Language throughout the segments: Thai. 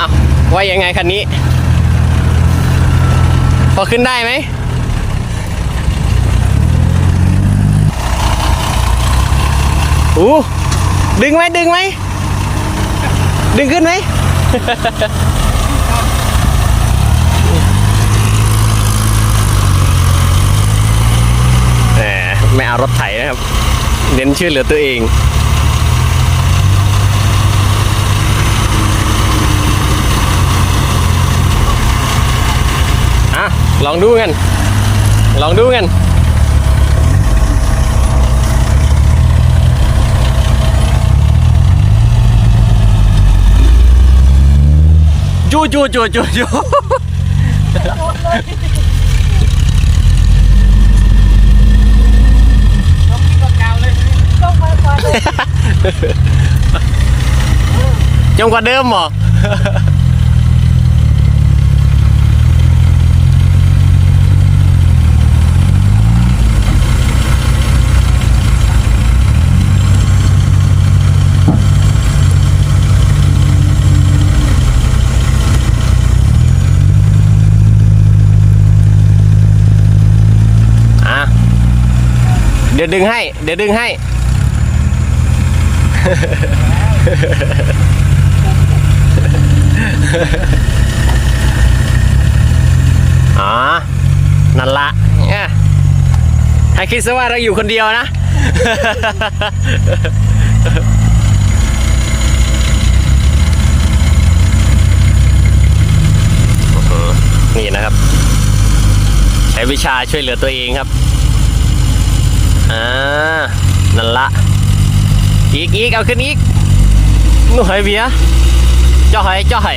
อ้าวว่ายังไงคันนี้ พอขึ้นได้ไหมอู้ดึงไหมดึงไหม ดึงขึ้นไหมแหมไม่เอารถไถนะครับ เน้นช่วยเหลือตัวเอง อะ ลองดูกัน ลองดูกันจูจูจูจูจูจงกว่าเดิมเหรอ อะ เดี๋ยวดึงให้ เดี๋ยวดึงให้ อ๋อ นั่นละเนี่ยให้คิดซะว่าเราอยู่คนเดียวนะ นี่นะครับ ใช้วิชาช่วยเหลือตัวเองครับ อ่า นั่นละ อีกอีกเอาขึ้นอีกหนูหอยเบียจ่อหอยจ่อหอย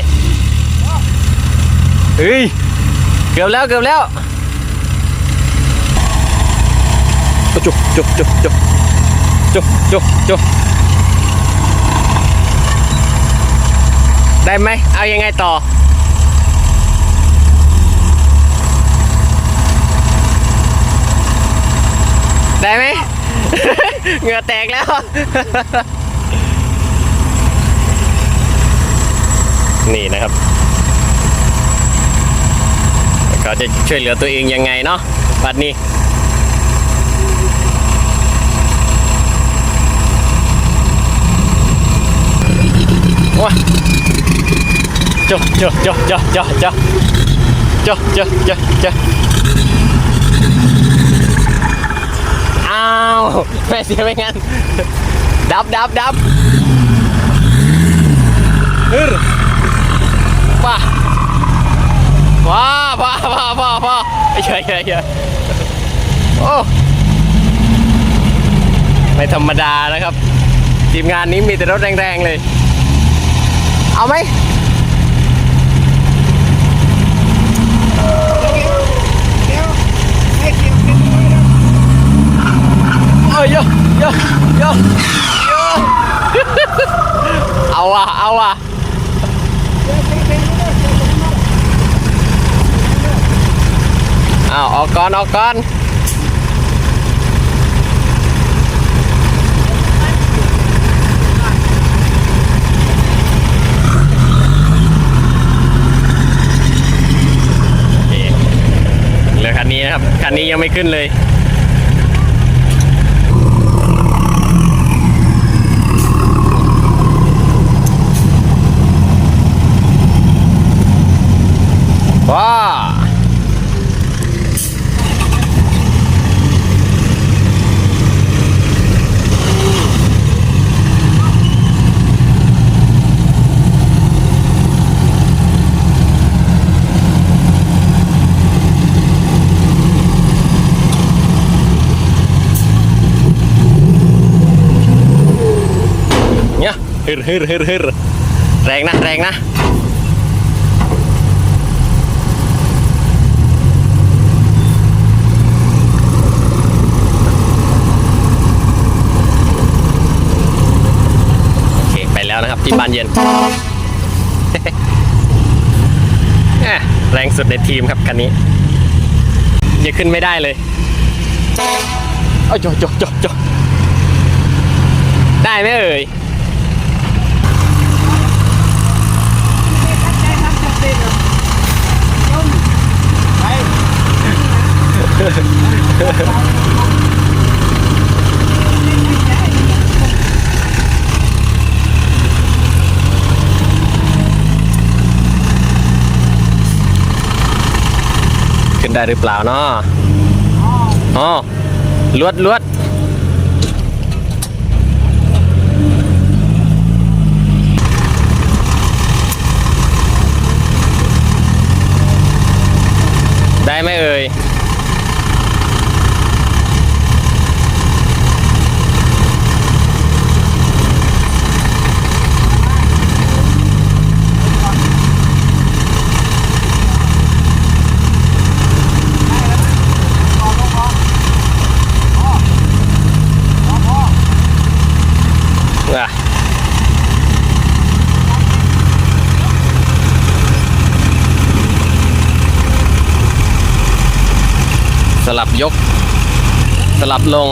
เฮ้ย เกือบแล้วเกือบแล้วจุกจุกจุกจุกจุกจุกจุกได้ไหม เอายังไงต่อ ได้ไหม เหงื่อแตกแล้ว นี่นะครับเขาจะช่วยเหลือตัวเองยังไงเนาะบัดนี้ว้าจ้าจ้าจ้าจ้าจ้าจ้าจ้าจ้าจ้าจ้า อ้าวแม่เสียไปงั้น ดับดับดับฮึรว้าว้าว้าว้าว้าว้าเยอะเยอะเยอะโอ้ไม่ธรรมดานะครับ ทีมงานนี้มีแต่รถแรงๆเลย เอาไหม เอ้ยเยอะเยอะเยอะเยอะเอาว่ะเอาว่ะอ้าวออกก่อนออกก่อนโอเคเหลือคันนี้นะครับ คันนี้ยังไม่ขึ้นเลย ว้าเนี่ย ฮึรฮึรฮึรฮึรแรงนะแรงนะโอเคไปแล้วนะครับที่บ้านเย็นแหม่แรงสุดในทีมครับคันนี้ยังขึ้นไม่ได้เลยเอาจจจจได้ไหมเอ่ย ขึ้นได้หรือเปล่าเนาะอ๋อลวดลวด ลับยก สลับลง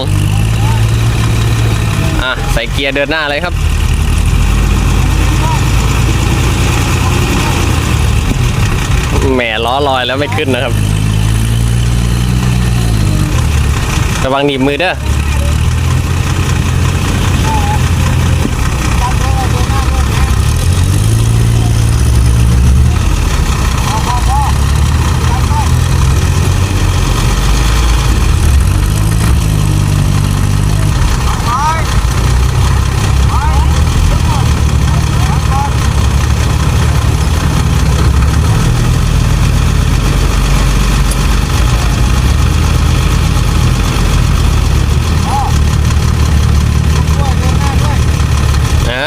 อะ ใส่เกียร์เดินหน้าเลยครับ แหมล้อลอยแล้วไม่ขึ้นนะครับ ระวังหนีบมือเด้อ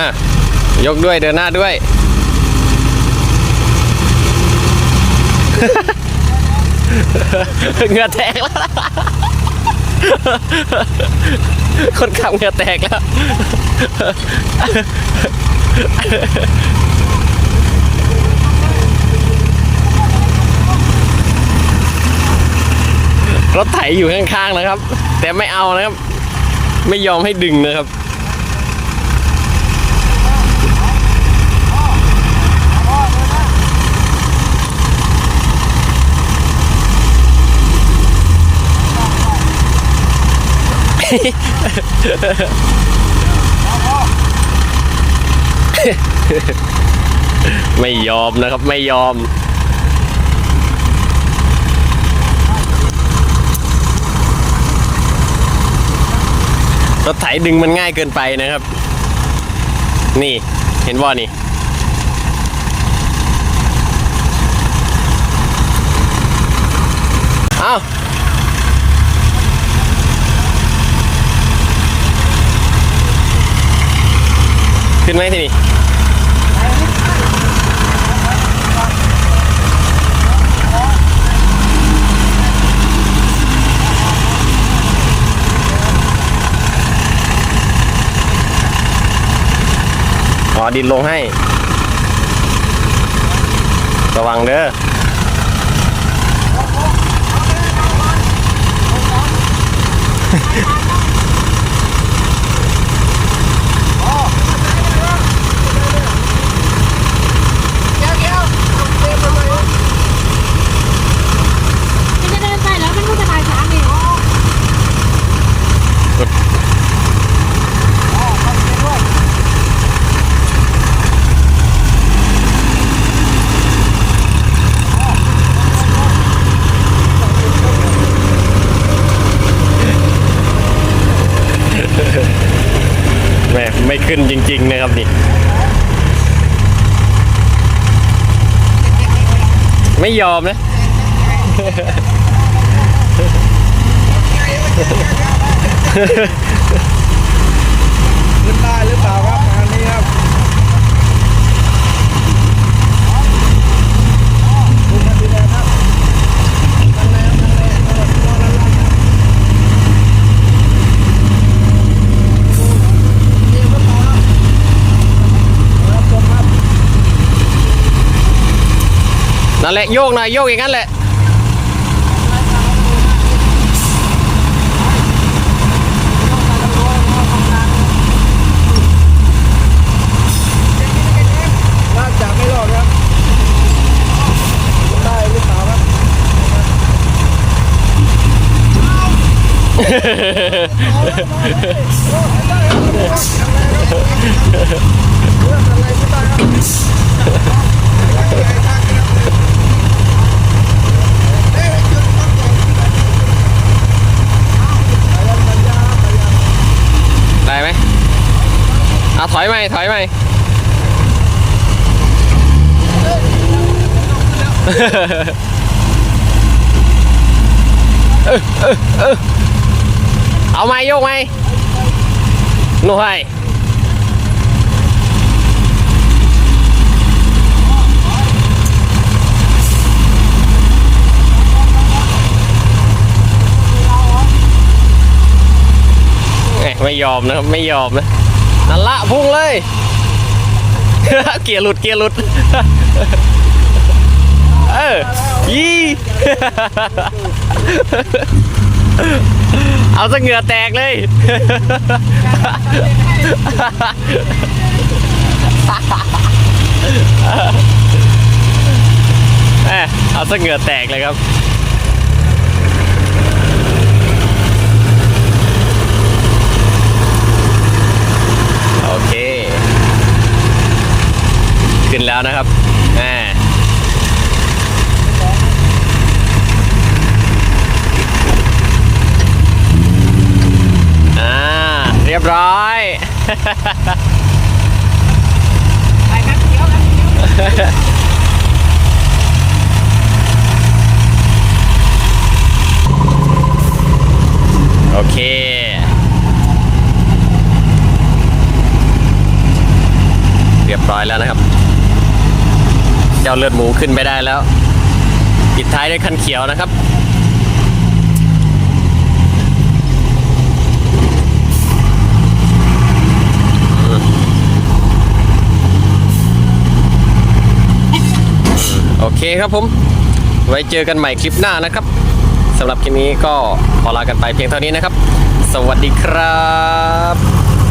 า ยกด้วยเดินหน้าด้วย เหงื่อแตกแล้วนะคนขับเหงื่อแตกแล้ว รถไถอยู่ข้างๆนะครับ แต่ไม่เอานะครับ ไม่ยอมให้ดึงนะครับ ไม่ยอมนะครับ ไม่ยอม รถไถดึงมันง่ายเกินไปนะครับ นี่ เห็นว่านี่ ขึ้นไหมทีนี้อ๋อดินลงให้ ระวังเด้อ มันจะเดินไปแล้วมันก็จะตายช้างเอง แม่ไม่ ขึ้นจริง ๆ นะครับนี่ ไม่ยอมนะขึ้นได้หรือเปล่าครับงานนี้ครับดูมันดีเลยครับนั่นแหละนั่นแหละนั่นแหละนั่นแหละนี่ก็พอครับครับผมครับ นั่นแหละโยกหน่อยโยกอย่างนั้นแหละน่าจะไม่รอดครับได้หรือเปล่าครับเรื่องอะไรไม่ได้ครับ ถ อยไหมถอยไหมเออเออเออเอาไหมโยกไหมหน่วยไม่ยอมนะครับไม่ยอมนะ นั่นละพุ่งเลย เกียร์หลุดเกียร์หลุด เออยี่เอาซะเหงื่อแตกเลยแหม่เอาซะเหงื่อแตกเลยครับ โอเค ขึ้น แล้วนะครับแหมอ่าเรียบร้อยไปครับเดียวครับเดียวโอเค เรียบร้อยแล้วนะครับ เจ้าเลือดหมูขึ้นไม่ได้แล้ว ปิดท้ายด้วยคันเขียวนะครับ โอเคครับผม ไว้เจอกันใหม่คลิปหน้านะครับสำหรับคลิปนี้ก็ขอลากันไปเพียงเท่านี้นะครับ สวัสดีครับ